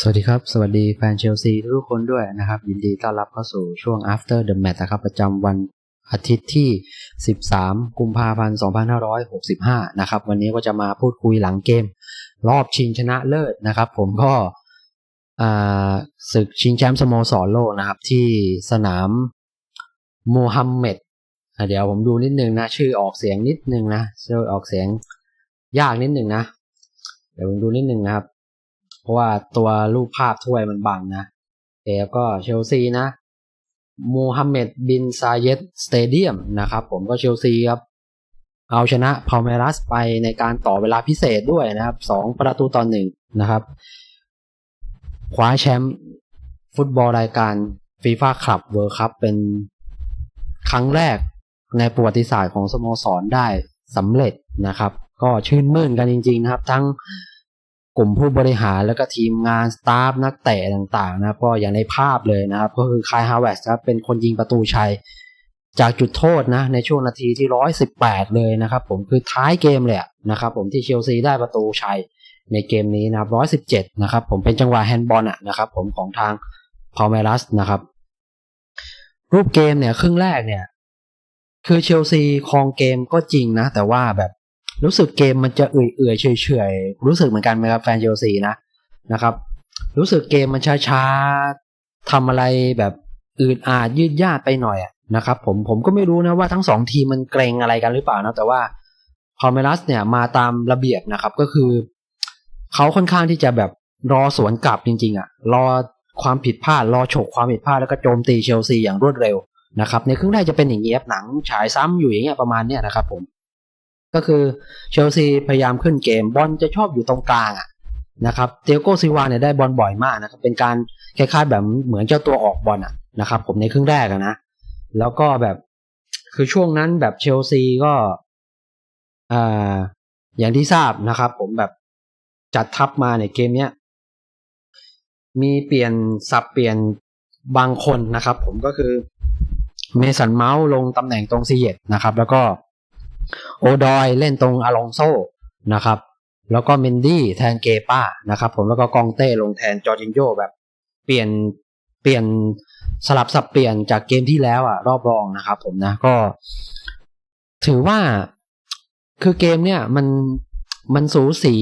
สวัสดีครับ สวัสดีแฟนเชลซีทุกคนด้วยนะครับ ยินดีต้อนรับเข้าสู่ช่วง after the match นะครับ ประจำวันอาทิตย์ที่ 13 กุมภาพันธ์ 2565 นะครับ วันนี้ก็จะมาพูดคุยหลังเกม รอบชิงชนะเลิศนะครับ ผมก็ศึกชิงแชมป์สโมสรโลกนะครับ ที่สนามโมฮัมเหม็ดเดี๋ยวผมดูนิดนึงนะ ชื่อออกเสียงนิดนึงนะชื่อออกเสียงยากนิดนึงนะ เดี๋ยวผมดูนิดนึงนะครับ เพราะว่าตัวรูปภาพถ้วยมันบังนะเอก็เชลซีนะมูฮัมเหม็ดบินซาเยตสเตเดียมนะครับ ผมก็เชลซีครับ เอาชนะพาเมรัสไปในการต่อเวลาพิเศษด้วยนะครับสองประตูต่อหนึ่งนะครับ คว้าแชมป์ฟุตบอลรายการฟีฟ่าคลับเวิร์คัพเป็นครั้งแรกในประวัติศาสตร์ของสโมสรได้สำเร็จนะครับ ก็ชื่นมื่นกันจริง ๆ นะครับ ทั้ง กลุ่มผู้บริหารแล้วก็ทีมงานสตาฟนักเตะต่างๆนะก็อย่างในภาพเลยนะครับ ก็คือคายฮาวเวสครับเป็นคนยิงประตูชัย จากจุดโทษนะ ในช่วงนาทีที่ร้อยสิบแปดเลยนะครับ ผมคือท้ายเกมเลยนะครับ ผมที่เชลซีได้ประตูชัยในเกมนี้นะครับร้อยสิบเจ็ดนะครับ ผมเป็นจังหวะแฮนด์บอลอะนะครับผมของทางพาเมรัสนะครับ รูปเกมเนี่ยครึ่งแรกเนี่ย คือเชลซีครองเกมก็จริงนะ แต่ว่าแบบ รู้สึกเกมมันจะเอื่อยๆเฉยๆรู้สึกเหมือนกันไหมครับแฟนเชลซีนะนะครับ รู้สึกเกมมันช้าๆทำอะไรแบบอืดอาดยืดยาดไปหน่อยนะครับผมผมก็ไม่รู้นะว่าทั้งสองทีมมันเกรงอะไรกันหรือเปล่านะแต่ว่าพอเมลัสเนี่ยมาตามระเบียบนะครับก็คือเขาค่อนข้างที่จะแบบรอสวนกลับจริงๆอะรอความผิดพลาดรอฉกความผิดพลาดแล้วก็โจมตีเชลซีอย่างรวดเร็วนะครับในครึ่งแรกจะเป็นอย่างนี้ครับหนังฉายซ้ำอยู่อย่างเงี้ยประมาณเนี้ยนะครับผม ก็คือเชลซีพยายามขึ้นเกมบอลจะชอบอยู่ตรงกลางอะนะครับเตียโกซิวาเนี่ยได้บอลบ่อยมากนะครับเป็นการคล้ายๆแบบเหมือนเจ้าตัวออกบอลอะนะครับ ผมในครึ่งแรกนะ แล้วก็แบบคือช่วงนั้นแบบเชลซีก็อ่าอย่างที่ทราบนะครับ ผมแบบจัดทัพมาในเกมเนี้ยมีเปลี่ยนสับเปลี่ยนบางคนนะครับ ผมก็คือเมสันเมาส์ลงตำแหน่งตรงซีเยตนะครับ แล้วก็ โอดอยเล่นตรงอลองโซนะครับ แล้วก็เมนดี้แทนเกป้านะครับ ผมแล้วก็กองเต้ลงแทนจอร์จินโยแบบ เปลี่ยนเปลี่ยนสลับสับเปลี่ยนจากเกมที่แล้วอะรอบรองนะครับผมนะก็ ถือว่าคือเกมเนี่ยมันมันสูสี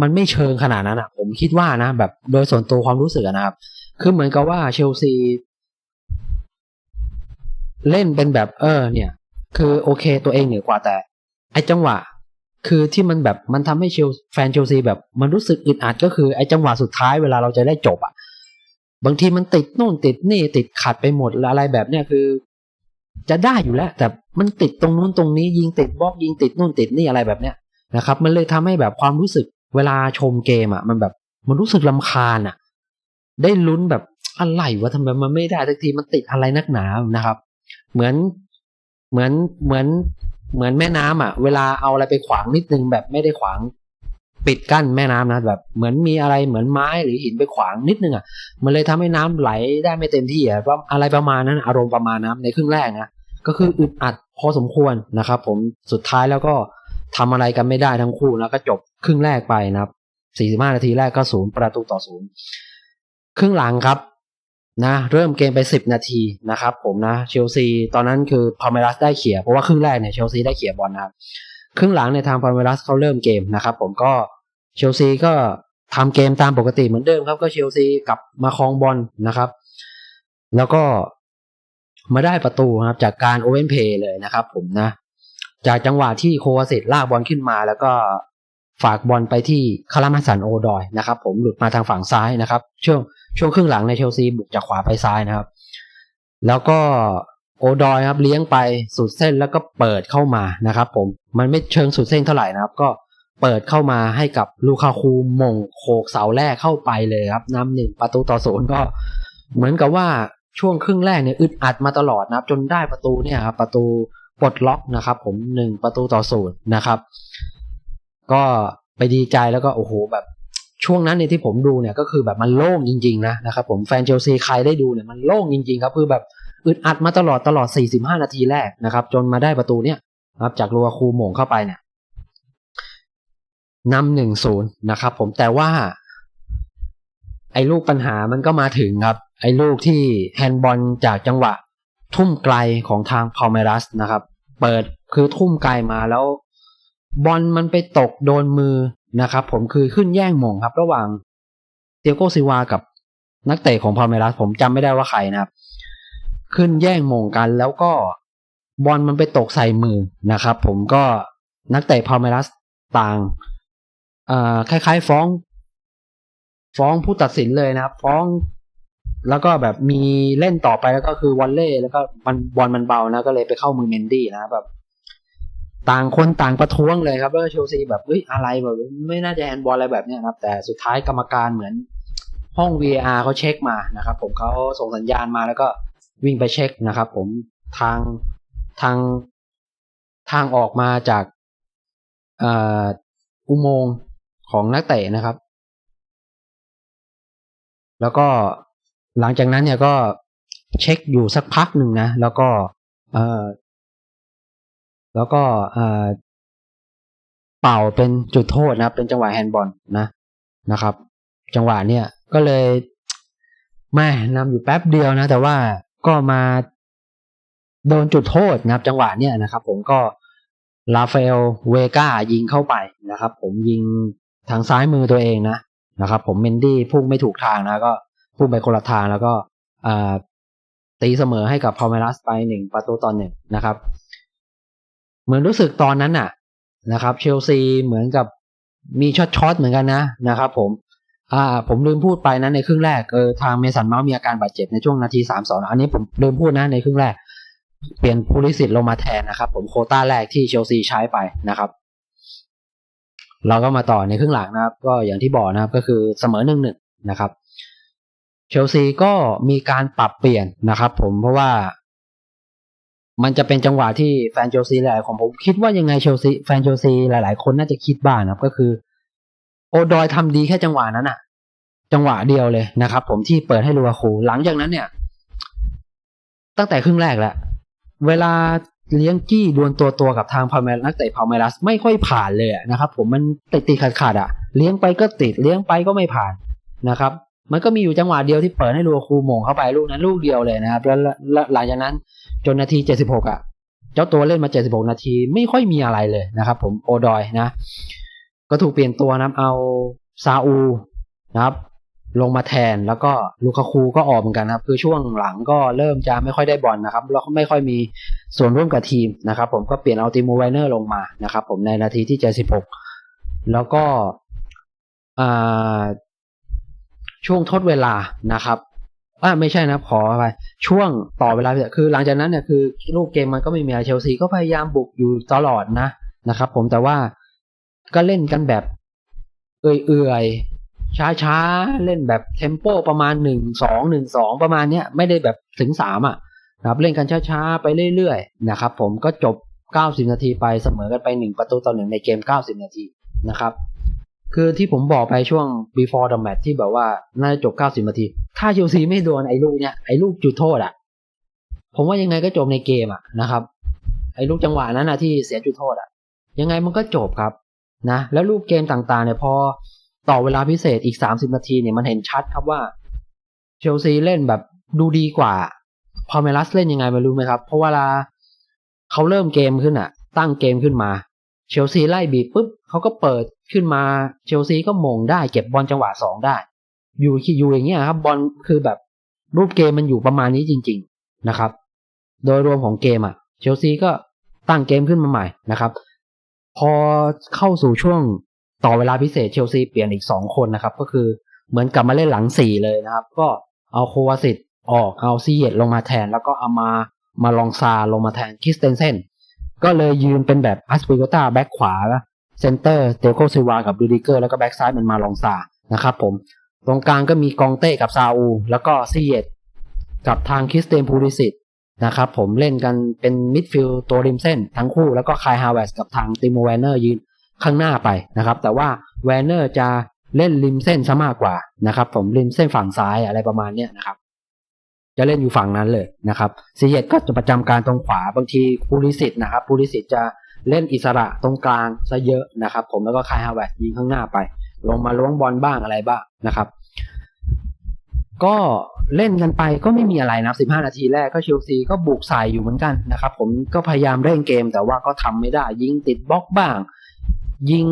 มันไม่เชิงขนาดนั้นอะผมคิดว่านะ แบบโดยส่วนตัวความรู้สึกนะครับ คือเหมือนกับว่าเชลซีเล่นเป็นแบบเออ เนี่ย คือโอเคตัวเองเหนือกว่าแต่ ไอจังหวะ คือที่มันแบบมันทำให้เชลแฟนเชลซีแบบมันรู้สึกอึดอัดก็คือไอจังหวะสุดท้ายเวลาเราจะได้จบอะบางทีมันติดโน่นติดนี่ติดขัดไปหมดอะไรแบบเนี้ยคือ จะได้อยู่แล้ว แต่มันติดตรงนู้นตรงนี้ ยิงติดบล็อกยิงติดนู่นติดนี่อะไรแบบเนี้ยนะครับ มันเลยทำให้แบบความรู้สึกเวลาชมเกมอะ มันแบบมันรู้สึกลำคาญอะ ได้ลุ้นแบบอะไรวะทำไมมันไม่ได้สักทีมันติดอะไรนักหนานะครับ เหมือน เหมือนเหมือนเหมือนแม่น้ำอะ เวลาเอาอะไรไปขวางนิดนึงแบบไม่ได้ขวางปิดกั้นแม่น้ำนะแบบเหมือนมีอะไรเหมือนไม้หรือหินไปขวางนิดนึงอะมันเลยทำให้น้ำไหลได้ไม่เต็มที่อะว่าอะไรประมาณนั้นอารมณ์ประมาณนั้นในครึ่งแรกนะก็คืออึดอัดพอสมควรนะครับ ผมสุดท้ายแล้วก็ทำอะไรกันไม่ได้ทั้งคู่แล้วก็จบครึ่งแรกไปนะครับ 45 นาทีแรกก็ศูนย์ประตูต่อศูนย์ครึ่งหลังครับ นะเริ่มเกมไปสิบนาทีนะครับผมนะเชลซีตอนนั้นคือพาเมรัสได้เขี่ยเพราะว่าครึ่งแรกเนี่ยเชลซีได้เขี่ยบอลนะครับครึ่งหลังในทางพาเมรัสเขาเริ่มเกมนะครับผมก็เชลซีก็ทำเกมตามปกติเหมือนเดิมครับก็เชลซีกลับมาครองบอลนะครับ แล้วก็มาได้ประตูครับจากการโอเวนเพย์เลยนะครับ ผมนะ จากจังหวะที่โควาเซตลากบอลขึ้นมา แล้วก็ฝากบอลไปที่คารามาสันโอดอยนะครับ ผมหลุดมาทางฝั่งซ้ายนะครับ ช่วง ช่วงครึ่งหลังในเชลซีบุกจากขวาไปซ้ายนะครับ แล้วก็โอดอยครับเลี้ยงไปสุดเส้นแล้วก็เปิดเข้ามานะครับ ผมมันไม่เชิงสุดเส้นเท่าไหร่นะครับ ก็เปิดเข้ามาให้กับลูคาคูมงโขกเสาแรกเข้าไปเลยครับนำหนึ่งประตูต่อศูนย์ก็ เหมือนกับว่าช่วงครึ่งแรกเนี่ยอึดอัดมาตลอดนะครับ จนได้ประตูเนี่ยครับประตูปลดล็อกนะครับ ผมหนึ่งประตูต่อศูนย์นะครับ ก็ไปดีใจแล้วก็โอ้โหแบบ ช่วงนั้นเนี่ยที่ผมดูเนี่ยก็คือแบบมันโล่งจริงๆนะนะครับผมแฟนเชลซีใครได้ดูเนี่ยมันโล่งจริงๆครับคือแบบอึดอัดมาตลอดตลอด 45 นาทีแรกนะครับ จนมาได้ประตูเนี่ยนะครับจากลัวคูโมงเข้าไปเนี่ยนำหนึ่งศูนย์นะครับผมแต่ว่าไออ้ลูกปัญหามันก็มาถึงครับ ไอ้ลูกที่แฮนด์บอลจากจังหวะ ทุ่มไกลของทางพาเมรัสนะครับ เปิดคือทุ่มไกลมาแล้ว บอลมันไปตกโดนมือ นะครับผมคือขึ้นแย่งมงครับ ระหว่างเตียโกซิวากับนักเตะของพาเมรัสผมจำไม่ได้ว่าใครนะครับ ขึ้นแย่งมงกันแล้วก็บอลมันไปตกใส่มือนะครับ ผมก็นักเตะพาเมรัสต่างคล้ายๆ ฟ้อง ฟ้องผู้ตัดสินเลยนะครับ ฟ้องแล้วก็แบบมีเล่นต่อไปแล้วก็คือวอลเล่แล้วก็มันบอลมันเบานะก็เลยไปเข้ามือเมนดี้นะแบบ ต่างคนต่างประท้วงเลยครับแล้วเชลซีแบบเฮ้ยอะไรแบบไม่น่าจะแฮนด์บอลอะไรแบบเนี้ยครับ แต่สุดท้ายกรรมการเหมือนห้อง VAR เขาเช็คมานะครับ ผมเขาส่งสัญญาณมาแล้วก็วิ่งไปเช็คนะครับ ผมทางทางทางออกมาจากอุโมงค์ของนักเตะนะครับ แล้วก็หลังจากนั้นเนี่ยก็เช็คอยู่สักพักหนึ่งนะ แล้วก็เแล้วก็เป่าเป็นจุดโทษนะเป็นจังหวะแฮนด์บอลนะนะครับ จังหวะเนี่ยก็เลยแม่นำอยู่แป๊บเดียวนะ แต่ว่าก็มาโดนจุดโทษนะครับ จังหวะเนี่ยนะครับ ผมก็ลาฟาเอลเวกายิงเข้าไปนะครับ ผมยิงทางซ้ายมือตัวเองนะนะครับ ผมเมนดี้พุ่งไม่ถูกทางนะ ก็พุ่งไปคนละทางแล้วก็ตีเสมอให้กับพาเมรัสไปหนึ่งประตูตอนหนึ่งนะครับ เหมือนรู้สึกตอนนั้นน่ะนะครับ เชลซีเหมือนกับมีช็อตช็อตเหมือนกันนะนะครับผม อ่า ผมลืมพูดไปนะในครึ่งแรกเออทางเมสันเมาส์มีอาการบาดเจ็บในช่วงนาทีสามสองอันนี้ผมลืมพูดนะในครึ่งแรก เปลี่ยนพูลิสิตลงมาแทนนะครับผมโคต้าแรกที่เชลซีใช้ไปนะครับเราก็มาต่อในครึ่งหลังนะครับ ก็อย่างที่บอกนะครับก็คือเสมอหนึ่งหนึ่งนะครับ เชลซีก็มีการปรับเปลี่ยนนะครับ ผมเพราะว่า มันจะเป็นจังหวะที่แฟนเชลซีหลายของผมคิดว่ายังไงเชลซีแฟนเชลซีหลาย ๆ คนน่าจะคิดบ้างนะครับก็คือ โอดอยทำดีแค่จังหวะนั้นอะจังหวะเดียวเลยนะครับ ผมที่เปิดให้ลูอาคูหลังจากนั้นเนี่ย ตั้งแต่ครึ่งแรกแล้วเวลาเลี้ยงกี้ดวลตัวตัวกับทางพาเมนักเตะพาเมลัสไม่ค่อยผ่านเลยนะครับ ผมมันติดติดขาดขาดอะเลี้ยงไปก็ติดเลี้ยงไปก็ไม่ผ่านนะครับ มันก็มีอยู่จังหวะเดียวที่เปิดให้ลูคูมงเข้าไปลูกนั้นลูกเดียวเลยนะครับ แล้วหลังจากนั้นจนนาทีเจ็ดสิบหกอะ เจ้าตัวเล่นมาเจ็ดสิบหกนาทีไม่ค่อยมีอะไรเลยนะครับ ผมโอดอยนะ ก็ถูกเปลี่ยนตัวนะเอาซาอูนะครับ ลงมาแทนแล้วก็ลูคาคูก็ออกเหมือนกันครับ คือช่วงหลังก็เริ่มจะไม่ค่อยได้บอลนะครับแล้วก็ไม่ค่อยมีส่วนร่วมกับทีมนะครับ ผมก็เปลี่ยนเอาติมูไวเนอร์ลงมานะครับ ผมในนาทีที่เจ็ดสิบหกแล้วก็อ่า ช่วงทดเวลานะครับอ่าไม่ใช่นะขอไปช่วงต่อเวลาคือ หลังจากนั้นเนี่ยคือลูกเกมมันก็ไม่มีอะเชลซีก็พยายามบุกอยู่ตลอดนะนะครับผมแต่ว่าก็เล่นกันแบบเอื่อยๆช้าช้าเล่นแบบเทมโปประมาณหนึ่งสองหนึ่งสองประมาณเนี้ยไม่ได้แบบถึงสามอะนะครับเล่นกันช้าช้าไปเรื่อยๆนะครับผมก็จบเก้าสิบนาทีไปเสมอกันไปหนึ่งประตูต่อหนึ่งในเกมเก้าสิบนาทีนะครับ คือที่ผมบอกไปช่วง before the match ที่แบบว่า น่าจะจบเก้าสิบนาที ถ้าเชลซีไม่โดนไอ้ลูกเนี้ยไอ้ลูกจุดโทษอะ ผมว่ายังไงก็จบในเกมอะนะครับ ไอ้ลูกจังหวะนั้นนะที่เสียจุดโทษอะ ยังไงมันก็จบครับนะ แล้วลูกเกมต่างๆเนี่ยพอต่อเวลาพิเศษอีกสามสิบนาทีเนี่ยมันเห็นชัดครับว่า เชลซีเล่นแบบดูดีกว่าพอเมลัสเล่นยังไงไมารู้ไหมครับ เพราะเวลาเขาเริ่มเกมขึ้นอะ ตั้งเกมขึ้นมา เชลซีไล่บีบปุ๊บเขาก็เปิด ขึ้นมาเชลซีก็มงได้เก็บบอลจังหวะสองได้ อยู่อยู่อย่างเงี้ยครับบอลคือแบบรูปเกมมันอยู่ประมาณนี้จริง ๆนะครับ โดยรวมของเกมอะเชลซีก็ตั้งเกมขึ้นมาใหม่นะครับ พอเข้าสู่ช่วงต่อเวลาพิเศษเชลซีเปลี่ยนอีกสองคนนะครับ ก็คือเหมือนกลับมาเล่นหลังสี่เลยนะครับ ก็เอาโควาสิตออกเอาซีเยตลงมาแทน แล้วก็เอามามาลองซาลงมาแทนคิสเตนเซนก็เลยยืนเป็นแบบอัสปิโกตาแบ็กขวา เซนเตอร์เตโกซิวากับดูดิเกอร์แล้วก็แบ็กซ้ายมันมาลองซานะครับผม ตรงกลางก็มีกองเต้กับซาอู แล้วก็ซีเยตกับทางคิสเตนพูริสิตนะครับผมเล่นกันเป็นมิดฟิลด์ตัวริมเส้นทั้งคู่แล้วก็คายฮาวเวสกับทางติโมแวนเนอร์ยืนข้างหน้าไปนะครับ แต่ว่าแวนเนอร์จะเล่นริมเส้นซะมากกว่านะครับ ผมริมเส้นฝั่งซ้ายอะไรประมาณเนี้ยนะครับ จะเล่นอยู่ฝั่งนั้นเลยนะครับซีเยตก็จะประจำการตรงขวาบางทีพูลิสิตนะครับพูลิสิตจะ เล่นอิสระตรงกลางซะเยอะนะครับ ผมแล้วก็คายฮาวเวร์ยิงข้างหน้าไป ลงมาล้วงบอลบ้างอะไรบ้างนะครับ ก็เล่นกันไปก็ไม่มีอะไรนะ 15 นาทีแรกก็เชลซีก็บุกใส่อยู่เหมือนกันนะครับ ผมก็พยายามเร่งเกมแต่ว่าก็ทำไม่ได้ ยิงติดบล็อกบ้าง ยิง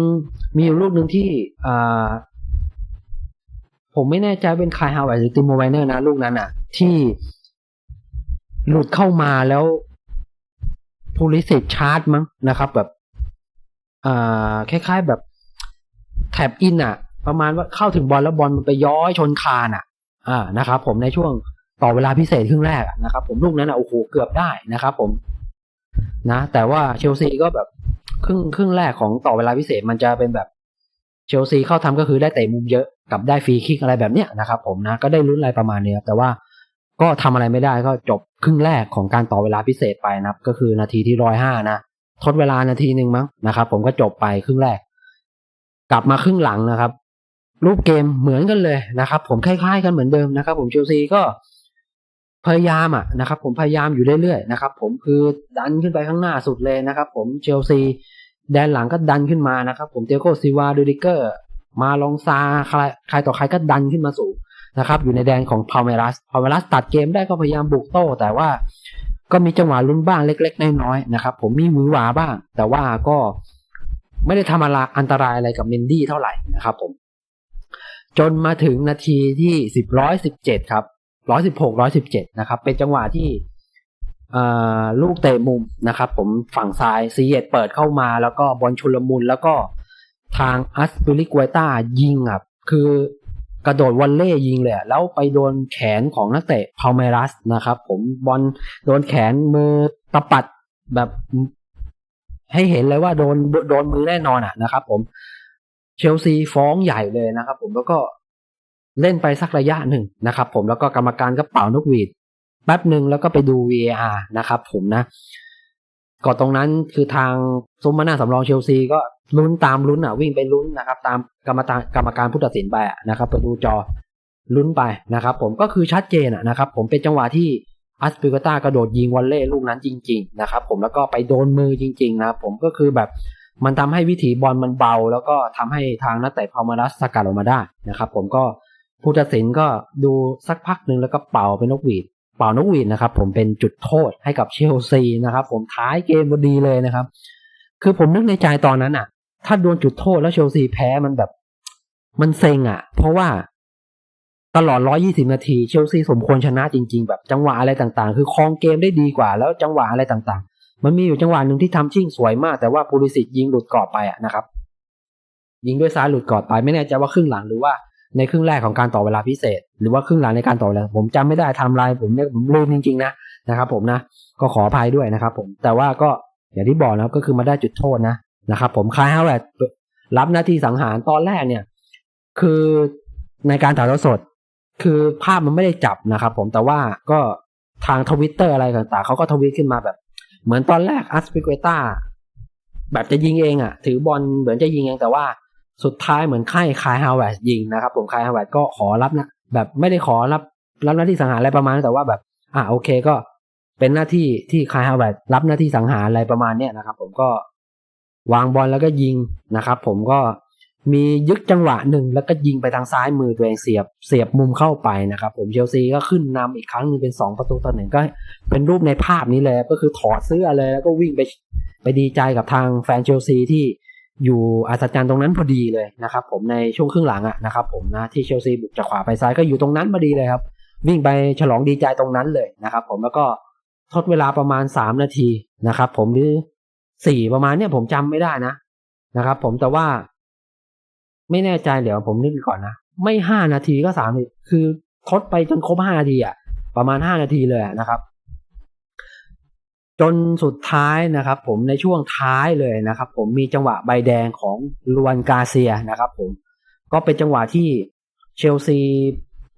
มีลูกหนึ่งที่อ่าผมไม่แน่ใจเป็นคายฮาวเวร์หรือติโมไวเนอร์นะลูกนั้นอะที่หลุดเข้ามาแล้ว พูลิสิตชาร์จมั้งนะครับ แบบอ่าคล้าย ๆแบบแท็บอินอะประมาณว่าเข้าถึงบอลแล้วบอลมันไปย้อยชนคานอะอ่านะครับ ผมในช่วงต่อเวลาพิเศษครึ่งแรกนะครับ ผมลูกนั้นอะโอ้โหเกือบได้นะครับ ผม นะ แต่ว่าเชลซีก็แบบครึ่งครึ่งแรกของต่อเวลาพิเศษมันจะเป็นแบบเชลซีเข้าทำก็คือได้เตะมุมเยอะกับได้ฟรีคิกอะไรแบบเนี้ยนะครับ ผมนะก็ได้ลุ้นอะไรประมาณนี้แต่ว่า ก็ทำอะไรไม่ได้ก็จบครึ่งแรกของการต่อเวลาพิเศษไปนะครับ ก็คือนาทีที่ร้อยห้านะทดเวลานาทีหนึ่งมั้งนะครับ ผมก็จบไปครึ่งแรก กลับมาครึ่งหลังนะครับ รูปเกมเหมือนกันเลยนะครับ ผมคล้ายๆกันเหมือนเดิมนะครับ ผมเชลซีก็พยายามอะนะครับ ผมพยายามอยู่เรื่อยๆนะครับ ผมคือดันขึ้นไปข้างหน้าสุดเลยนะครับ ผมเชลซีแดนหลังก็ดันขึ้นมานะครับ ผมเตียโกซิวาดูดิเกอร์ มาลองซาใครใครต่อใครก็ดันขึ้นมาสู่ นะครับอยู่ในแดนของพาวเมรัสพาวเมรัสตัดเกมได้ก็พยายามบุกโต้ แต่ว่าก็มีจังหวะลุ้นบ้างเล็ก ๆ น้อยๆนะครับ ผมมีมือหวาบ้าง แต่ว่าก็ไม่ได้ทำอะไรอันตรายอะไรกับเมนดี้เท่าไหร่นะครับผม จนมาถึงนาทีที่สิบร้อยสิบเจ็ดครับร้อยสิบหกร้อยสิบเจ็ดนะครับ เป็นจังหวะที่ลูกเตะมุมนะครับ ผมฝั่งซ้ายซีเอตเปิดเข้ามา แล้วก็บอลชุลมุนแล้วก็ทางอัสปิลิกวยต้ายิงอะคือ กระโดดวอลเล่ยิงเลยแล้วไปโดนแขนของนักเตะพาเมรัสนะครับ ผมบอลโดนแขนมือตะปัดแบบให้เห็นเลยว่าโดนโดนมือแน่นอนอะนะครับ ผมเชลซีฟ้องใหญ่เลยนะครับ ผมแล้วก็เล่นไปสักระยะหนึ่งนะครับ ผมแล้วก็กรรมการก็เป่านกหวีดแป๊บหนึ่งแล้วก็ไปดู VAR นะครับ ผมนะ ก่อนตรงนั้นคือทางซุมมาหน้าสำรองเชลซีก็ลุ้นตามลุ้นอะวิ่งไปลุ้นนะครับ ตามกรรมการกรรมการผู้ตัดสินไปนะครับไปดูจอลุ้นไปนะครับ ผมก็คือชัดเจนนะครับ ผมเป็นจังหวะที่อัสปิกต้ากระโดดยิงวอลเล่ลูกนั้นจริง ๆ นะครับ ผมแล้วก็ไปโดนมือจริง ๆ นะครับผมก็คือแบบมันทำให้วิถีบอลมันเบา แล้วก็ทำให้ทางนักเตะพามารัสสกัดออกมาได้นะครับ ผมก็ผู้ตัดสินก็ดูสักพักหนึ่งแล้วก็เป่าเป็นนกหวีด เป่านกหวีดนะครับ ผมเป็นจุดโทษให้กับเชลซีนะครับ ผมท้ายเกมพอดีเลยนะครับ คือผมนึกในใจตอนนั้นอะ ถ้าโดนจุดโทษแล้วเชลซีแพ้มันแบบ มันเซ็งอะ เพราะว่าตลอด 120 นาทีเชลซีสมควรชนะจริง ๆ แบบจังหวะอะไรต่างๆ คือครองเกมได้ดีกว่า แล้วจังหวะอะไรต่างๆ มันมีอยู่จังหวะหนึ่งที่ทำชิ่งสวยมาก แต่ว่าปูริสิตยิงหลุดกรอบไปอะนะครับ ยิงด้วยซ้ายหลุดกรอบไปไม่แน่ใจว่าครึ่งหลังหรือว่าในครึ่งแรกของการต่อเวลาพิเศษ หรือว่าครึ่งหลังในการต่อเวลาผมจำไม่ได้ทำลายผมเนี่ยผมลืมจริงๆนะนะครับผมนะก็ขออภัยด้วยนะครับ ผมแต่ว่าก็อย่างที่บอกนะครับก็คือมาได้จุดโทษนะนะครับ ผมคลายฮาวเวร์ดรับหน้าที่สังหารตอนแรกเนี่ย คือในการถ่ายทอดสด คือภาพมันไม่ได้จับนะครับ ผมแต่ว่าก็ทางทวิตเตอร์อะไรต่างๆเขาก็ทวิตขึ้นมาแบบ เหมือนตอนแรกอัสปิเกต้าแบบจะยิงเองอะ่ะ ถือบอลเหมือนจะยิงเองแต่ว่าสุดท้ายเหมือนค่ายคายฮาวเวร์ดยิงนะครับ ผมคายฮาวเวร์ดก็ขอรับนะ แบบไม่ได้ขอรับรับหน้าที่สังหารอะไรประมาณแต่ว่าแบบ อ่าโอเคก็เป็นหน้าที่ที่คายฮาวเวิร์ดรับหน้าที่สังหารอะไรประมาณเนี้ยนะครับ ผมก็วางบอลแล้วก็ยิงนะครับ ผมก็มียึกจังหวะหนึ่งแล้วก็ยิงไปทางซ้ายมือตัวเองเสียบเสียบมุมเข้าไปนะครับ ผมเชลซีก็ขึ้นนำอีกครั้งหนึ่งเป็นสองประตูต่อหนึ่งก็เป็นรูปในภาพนี้เลยก็คือถอดเสื้อเลยแล้วก็วิ่งไปไปดีใจกับทางแฟนเชลซีที่ อยู่อัศจรรย์ตรงนั้นพอดีเลยนะครับ ผมในช่วงครึ่งหลังอะนะครับผมนะที่เชลซีบุกจากขวาไปซ้ายก็อยู่ตรงนั้นพอดีเลยครับ วิ่งไปฉลองดีใจตรงนั้นเลยนะครับ ผมแล้วก็ทดเวลาประมาณสามนาทีนะครับ ผมหรือสี่ประมาณเนี้ยผมจำไม่ได้นะนะครับ ผมแต่ว่า ไม่แน่ใจเดี๋ยวผมนึกก่อนนะไม่ห้านาทีก็สามคือทดไปจนครบห้านาทีอะประมาณห้านาทีเลยนะครับ จนสุดท้ายนะครับผมในช่วงท้ายเลยนะครับ ผมมีจังหวะใบแดงของลวนกาเซียนะครับ ผมก็เป็นจังหวะที่เชลซี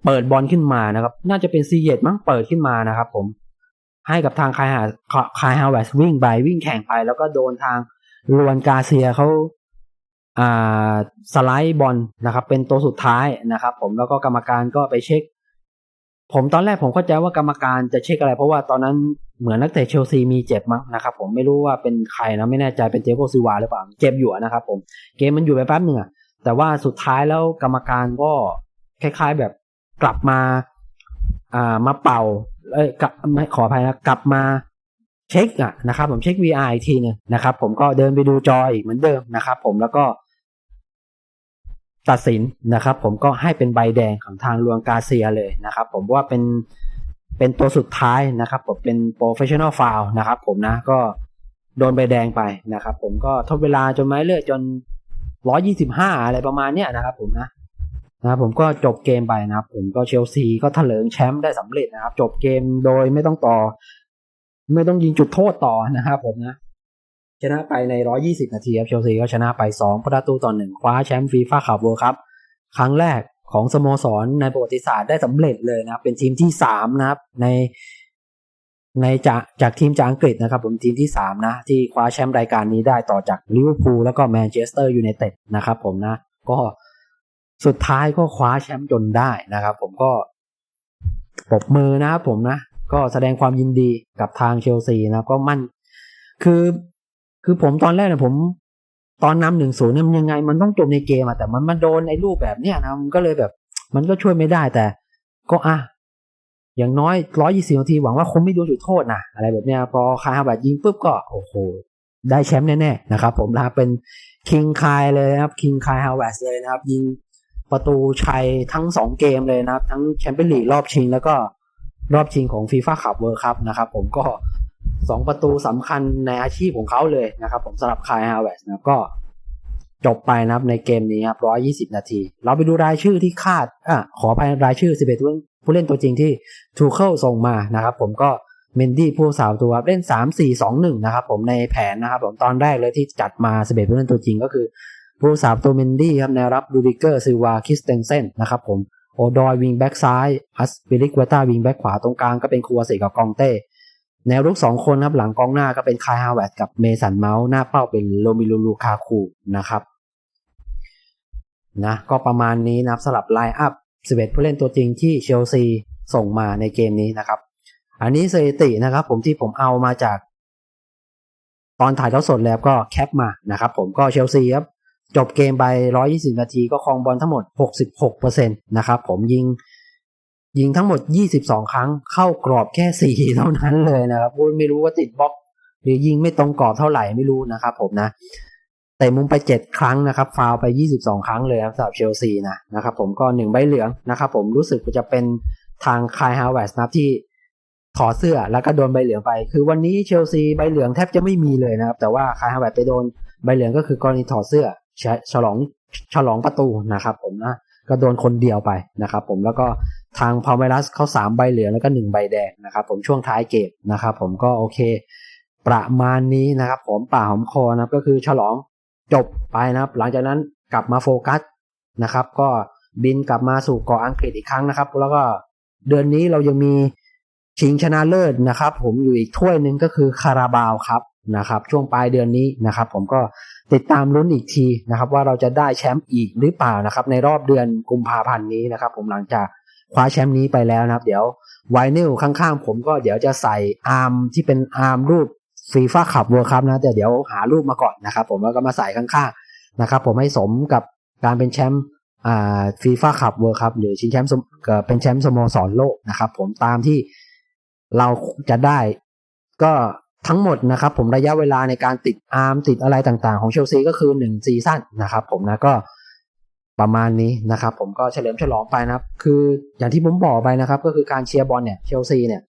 เปิดบอลขึ้นมานะครับ น่าจะเป็นซีเยตมั้งเปิดขึ้นมานะครับ ผมให้กับทางคายฮาคายฮาวเวสวิ่งไปวิ่งแข่งไป แล้วก็โดนทางลวนกาเซียเขาอ่าสไลด์บอลนะครับ เป็นตัวสุดท้ายนะครับ ผมแล้วก็กรรมการก็ไปเช็ค ผมตอนแรกผมเข้าใจว่ากรรมการจะเช็คอะไร เพราะว่าตอนนั้นเหมือนนักเตะเชลซีมีเจ็บมั้งนะครับผมไม่รู้ว่าเป็นใครนะไม่แน่ใจเป็นเจโกซิวาหรือเปล่าเจ็บอยู่นะครับผมเกมมันอยู่ไปแป๊บหนึ่งอะแต่ว่าสุดท้ายแล้วกรรมการก็คล้าย ๆแบบกลับมาอ่ามาเป่าเอ้ยกลับไม่ขออภัยนะกลับมาเช็คอะนะครับผมเช็ค VR อีกทีหนึงนะครับผมก็เดินไปดูจออีกเหมือนเดิมนะครับผมแล้วก็ ตัดสินนะครับ ผมก็ให้เป็นใบแดงของทางลวงกาเซียเลยนะครับ ผมว่าเป็นเป็นตัวสุดท้ายนะครับ ผมเป็น professional foul นะครับผมนะก็โดนใบแดงไปนะครับ ผมก็ทดเวลาจนไม้เลือดจน125อะไรประมาณเนี้ยนะครับ ผมนะนะครับผมก็จบเกมไปนะครับ ผมก็เชลซีก็เถลิงแชมป์ได้สำเร็จนะครับ จบเกมโดยไม่ต้องต่อ ไม่ต้องยิงจุดโทษต่อนะครับ ผมนะ ชนะไปใน 120 นาทีครับเชลซีก็ชนะไป 2 ประตูต่อหนึ่งคว้าแชมป์ฟีฟ่าคัพเวิลด์ครับครั้งแรกของสโมสรในประวัติศาสตร์ได้สำเร็จเลยนะครับ เป็นทีมที่ 3 นะครับ ในในจากจากทีมจากอังกฤษนะครับ ผมทีมที่ 3 นะ ที่คว้าแชมป์รายการนี้ได้ต่อจากลิเวอร์พูลแล้วก็แมนเชสเตอร์ยูไนเต็ดนะครับผมนะ ก็สุดท้ายก็คว้าแชมป์จนได้นะครับ ผมก็ปรบมือนะครับผมนะ ก็แสดงความยินดีกับทางเชลซีนะก็มั่น คือ คือผมตอนแรกเนี่ยผม ตอนนำหนึ่งศูนย์เนี่ยมันยังไง มันต้องจบในเกมอะแต่มันมาโดนในรูปแบบเนี้ยนะมันก็เลยแบบ มันก็ช่วยไม่ได้แต่ ก็อะอย่างน้อยร้อยี่สิบนาทีหวังว่าคงไม่โดนจุดโทษนะอะไรแบบเนี้ยพอคายฮาบัตยิงปุ๊บก็โอ้โหได้แชมป์แน่ๆนะครับ ผมนะครับเป็นคิงคายเลยนะครับคิงคายฮาวเวสเลยนะครับ ยิงประตูชัยทั้งสองเกมเลยนะครับ ทั้งแชมเปี้ยนลีกรอบชิงแล้วก็รอบชิงของฟีฟ่าคัพเวิร์คัพนะครับ ผมก็ สองประตูสำคัญในอาชีพของเขาเลยนะครับ ผมสำหรับคายฮาวเวสนะครับก็จบไปนะครับในเกมนี้ครับร้อยี่สิบนาที เราไปดูรายชื่อที่คาดอะขอภัยรายชื่อสิบเอ็ดผู้เล่นตัวจริงที่ทูเคิลส่งมานะครับ ผมก็เมนดี้ผู้สาวตัวเล่นสามสี่สองหนึ่งนะครับ ผมในแผนนะครับ ผมตอนแรกเลยที่จัดมาสิบเอ็ดผู้เล่นตัวจริงก็คือ ผู้สาวตัวเมนดี้ครับแนวรับดูดิเกอร์ซิวาคิสเตนเซนนะครับผมโอดอยวิงแบ็กซ้ายอัสปิลิกเวต้าวิงแบ็กขวาตรงกลางก็เป็นครัวเสกกับกองเต้ แนวรุกสองคนครับหลังกองหน้าก็เป็นคายฮาวเวตกับเมสันเมาส์หน้าเป้าเป็นโรมิลูลูคาคูนะครับนะก็ประมาณนี้นะครับสลับไลน์อัพ11ผู้เล่นตัวจริงที่เชลซีส่งมาในเกมนี้นะครับ อันนี้สถิตินะครับ ผมที่ผมเอามาจาก ตอนถ่ายทอดสดแล้วก็แคปมานะครับ ผมก็เชลซีครับจบเกมไป 120 นาทีก็ครองบอลทั้งหมด 66%นะครับผมยิง ยิงทั้งหมด 22 ครั้งเข้ากรอบแค่ 4 เท่านั้นเลยนะครับไม่รู้ว่าติดบล็อก หรือยิงไม่ตรงกรอบเท่าไหร่ไม่รู้นะครับผมนะเตะมุมไป 7 ครั้งนะครับฟาวไป 22 ครั้งเลยครับสำหรับเชลซีนะนะครับผมก็หนึ่งใบเหลืองนะครับผมรู้สึกว่าจะเป็นทางคายฮาวเวสนะครับที่ถอดเสื้อแล้วก็โดนใบเหลืองไป คือวันนี้เชลซีใบเหลืองแทบจะไม่มีเลยนะครับ แต่ว่าคายฮาวเวสไปโดนใบเหลืองก็คือกรณีถอดเสื้อฉลองฉลองประตูนะครับผมนะก็โดนคนเดียวไปนะครับผมแล้วก็ ทางพาเมรัสเขาสามใบเหลืองแล้วก็หนึ่งใบแดงนะครับผมช่วงท้ายเกมนะครับผมก็โอเค ประมาณนี้นะครับผมป่าหอมคอนะครับก็คือฉลองจบไปนะครับ หลังจากนั้นกลับมาโฟกัสนะครับ ก็บินกลับมาสู่เกาะอังกฤษอีกครั้งนะครับ แล้วก็เดือนนี้เรายังมีชิงชนะเลิศนะครับ ผมอยู่อีกถ้วยหนึ่งก็คือคาราบาวครับนะครับ ช่วงปลายเดือนนี้นะครับ ผมก็ติดตามลุ้นอีกทีนะครับ ว่าเราจะได้แชมป์อีกหรือเปล่านะครับ ในรอบเดือนกุมภาพันธ์นี้นะครับ ผมหลังจาก คว้าแชมป์นี้ไปแล้วนะครับ เดี๋ยวไวนิลข้างๆ ผมก็เดี๋ยวจะใส่อาร์มที่เป็นอาร์มรูปฟีฟ่าขับเวิร์คัพนะแต่เดี๋ยวหารูปมาก่อนนะครับ ผมแล้วก็มาใส่ข้างๆนะครับ ผมให้สมกับการเป็นแชมป์อ่าฟีฟ่าขับเวิร์คัพหรือชิงแชมป์เป็นแชมป์สโมสรโลกนะครับ ผมตามที่เราจะได้ก็ทั้งหมดนะครับ ผมระยะเวลาในการติดอาร์มติดอะไรต่างๆ ของเชลซีก็คือหนึ่งซีซั่นนะครับ ผมนะก็ ประมาณนี้นะครับ ผมก็เฉลิมฉลองไปนะครับ คืออย่างที่ผมบอกไปนะครับ ก็คือการเชียร์บอลเนี่ยเชลซีเนี่ย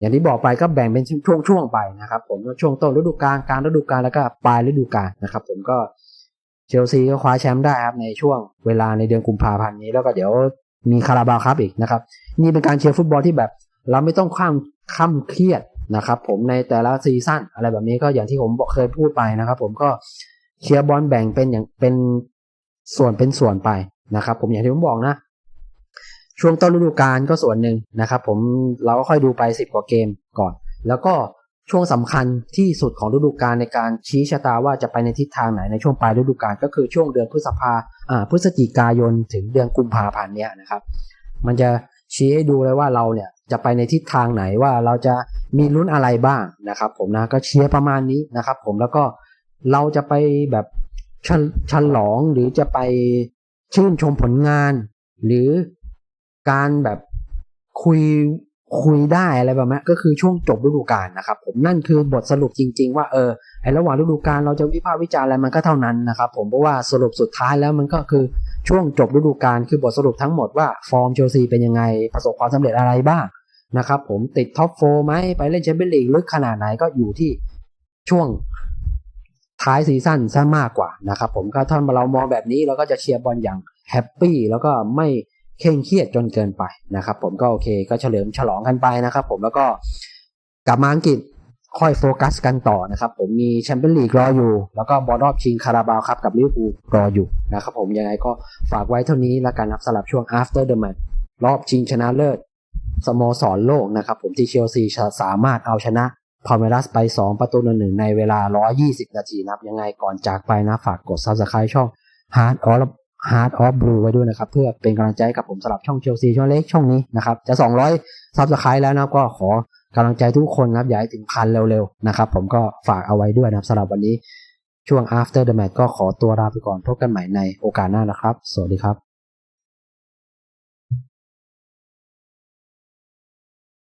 อย่างที่บอกไปก็แบ่งเป็นช่วงๆไปนะครับ ผมช่วงต้นฤดูกาลกลางฤดูกาลแล้วก็ปลายฤดูกาลนะครับ ผมก็เชลซีก็คว้าแชมป์ได้ครับในช่วงเวลาในเดือนกุมภาพันธ์นี้แล้วก็เดี๋ยวมีคาราบาวครับอีกนะครับ นี่เป็นการเชียร์ฟุตบอลที่แบบ เราไม่ต้องข้ามข้ามเครียดนะครับ ผมในแต่ละซีซั่นอะไรแบบนี้ก็อย่างที่ผมเคยพูดไปนะครับ ผมก็เชียร์บอลแบ่งเป็นอย่างเป็น ส่วนเป็นส่วนไปนะครับ ผมอย่างที่ผมบอกนะ ช่วงต้นฤดูกาลก็ส่วนหนึ่งนะครับ ผมเราก็ค่อยดูไปสิบกว่าเกมก่อน แล้วก็ช่วงสำคัญที่สุดของฤดูกาลในการชี้ชะตาว่าจะไปในทิศทางไหนในช่วงปลายฤดูกาลก็คือช่วงเดือนพฤษภาอ่าพฤศจิกายนถึงเดือนกุมภาพันธ์เนี้ยนะครับ มันจะชี้ให้ดูเลยว่าเราเนี่ยจะไปในทิศทางไหนว่าเราจะมีลุ้นอะไรบ้างนะครับ ผมนะก็เชียร์ประมาณนี้นะครับ ผมแล้วก็เราจะไปแบบ ฉลองหรือจะไปชื่นชมผลงาน หรือการแบบคุยคุยได้อะไรแบบนี้ก็คือช่วงจบฤดูกาลนะครับ ผมนั่นคือบทสรุปจริง ๆ ว่าเออไอระหว่างฤดูกาลเราจะวิพากษ์วิจารณ์อะไรมันก็เท่านั้นนะครับ ผมเพราะว่าสรุปสุดท้ายแล้วมันก็คือช่วงจบฤดูกาลคือบทสรุปทั้งหมดว่าฟอร์มเชลซีเป็นยังไงประสบความสำเร็จอะไรบ้างนะครับ ผมติดท็อปโฟไหมไปเล่นแชมเปี้ยนลีกลึกขนาดไหนก็อยู่ที่ช่วง ท้ายซีซั่นซะมากกว่านะครับผมก็ถ้าเรามองแบบนี้เราก็จะเชียร์บอลอย่างแฮปปี้แล้วก็ไม่เคร่งเครียดจนเกินไปนะครับผมก็โอเคก็เฉลิมฉลองกันไปนะครับผมแล้วก็กลับมาอังกฤษค่อยโฟกัสกันต่อนะครับผมมีแชมเปี้ยนลีกรออยู่ แล้วก็บอลรอบชิงคาราบาวครับกับลิเวอร์พูลรออยู่นะครับผมยังไงก็ฝากไว้เท่านี้แล้วกันครับสำหรับช่วง after the match รอบชิงชนะเลิศสโมสรโลกนะครับผมที่เชลซีสามารถเอาชนะ พาเมรัสไป 2 ประตูต่อหนึ่งในเวลา 120 นาทีนะครับ ยังไงก่อนจากไปนะ ฝากกด subscribe ช่อง Hard of Hard of Blue ไว้ด้วยนะครับ เพื่อเป็นกำลังใจกับผมสำหรับช่องเชลซีช่องเล็กช่องนี้นะครับ จะ 200 subscribe แล้วนะก็ขอกำลังใจทุกคนนะครับ อย่าให้ถึงพันเร็วๆ นะครับ ผมก็ฝากเอาไว้ด้วยนะครับสำหรับวันนี้ช่วง after the match ก็ขอตัวลาไปก่อนพบกันใหม่ในโอกาสหน้านะครับ สวัสดีครับ